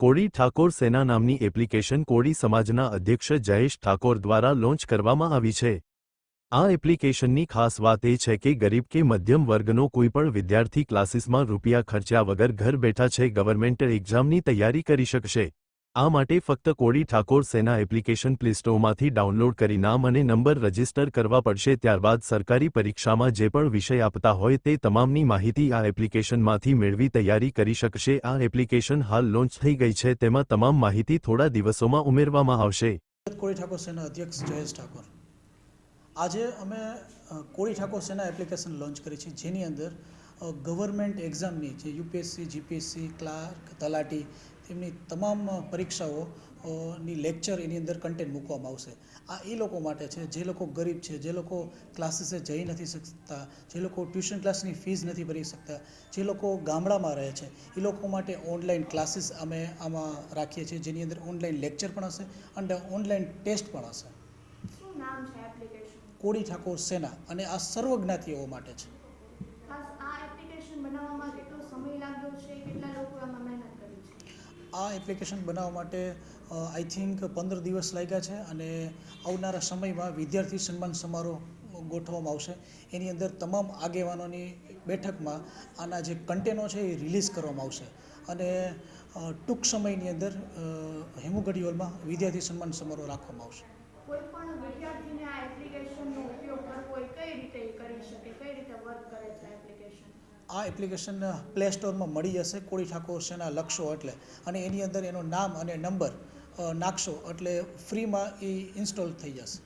કોળી ઠાકોર સેના નામની એપ્લિકેશન કોળી સમાજના અધ્યક્ષ જયેશ ઠાકોર દ્વારા લોન્ચ કરવામાં આવી છે. આ એપ્લિકેશનની ખાસ વાત એ છે કે ગરીબ કે મધ્યમ વર્ગનો કોઈપણ વિદ્યાર્થી ક્લાસીસમાં રૂપિયા ખર્ચ્યા વગર ઘર બેઠા છે ગવર્મેન્ટ એક્ઝામની તૈયારી કરી શકશે. આ માટે ફક્ત કોળી ઠાકોર સેના એપ્લિકેશન પ્લે સ્ટોરમાંથી ડાઉનલોડ કરી નામ અને નંબર રજિસ્ટર કરવા પડશે ત્યારબાદ સરકારી પરીક્ષામાં જે પણ વિષય આપતા હોય તે તમામની માહિતી આ એપ્લિકેશનમાંથી મેળવી તૈયારી કરી શકશે. આ એપ્લિકેશન હાલ લોન્ચ થઈ ગઈ છે, તેમાં તમામ માહિતી થોડા દિવસોમાં ઉમેરવામાં આવશે. કોળી ઠાકોર સેના અધ્યક્ષ જયેશ ઠાકોર. આજે અમે કોળી ઠાકોર સેના એપ્લિકેશન લોન્ચ કરી છે, જેની અંદર ગવર્મેન્ટ એક્ઝામની જે યુપીએસસી, જીપીએસસી, ક્લાર્ક, તલાટી તેમની તમામ પરીક્ષાઓ ની લેક્ચર એની અંદર કન્ટેન્ટ મૂકવામાં આવશે. આ એ લોકો માટે છે જે લોકો ગરીબ છે જે લોકો ક્લાસીસે જઈ નથી શકતા જે લોકો ટ્યુશન ક્લાસની ફીસ નથી ભરી શકતા જે લોકો ગામડામાં રહે છે એ લોકો માટે ઓનલાઈન ક્લાસીસ અમે આમાં રાખીએ છીએ જેની અંદર ઓનલાઈન લેક્ચર પણ હશે અને ઓનલાઈન ટેસ્ટ પણ હશે. કોળી ઠાકોર સેના અને આ સર્વજ્ઞાતિઓ માટે છે. આ એપ્લિકેશન બનાવવામાં કેટલો સમય લાગ્યો છે કેટલા લોકોએ આમાં મહેનત કરી છે આ એપ્લિકેશન બનાવવા માટે આઈ થિંક પંદર દિવસ લાગ્યા છે અને આવનારા સમયમાં વિદ્યાર્થી સન્માન સમારોહ ગોઠવવામાં આવશે. એની અંદર તમામ આગેવાનોની બેઠકમાં આના જે કન્ટેનો છે એ રિલીઝ કરવામાં આવશે. અને ટૂંક સમયની અંદર હેમુગઢી હોલમાં વિદ્યાર્થી સન્માન સમારોહ રાખવામાં આવશે. કોઈ પણ વિદ્યાર્થીને આ એપ્લિકેશનનો ઉપયોગ કરવો હોય, કઈ રીતે એ કરી શકે કઈ રીતે વર્ક કરે છે એપ્લિકેશન આ એપ્લિકેશન પ્લે સ્ટોરમાં મળી જશે, કોળી ઠાકોર સેના લખશો એટલે. અને એની અંદર એનું નામ અને નંબર નાખશો એટલે ફ્રીમાં એ ઇન્સ્ટોલ થઈ જશે.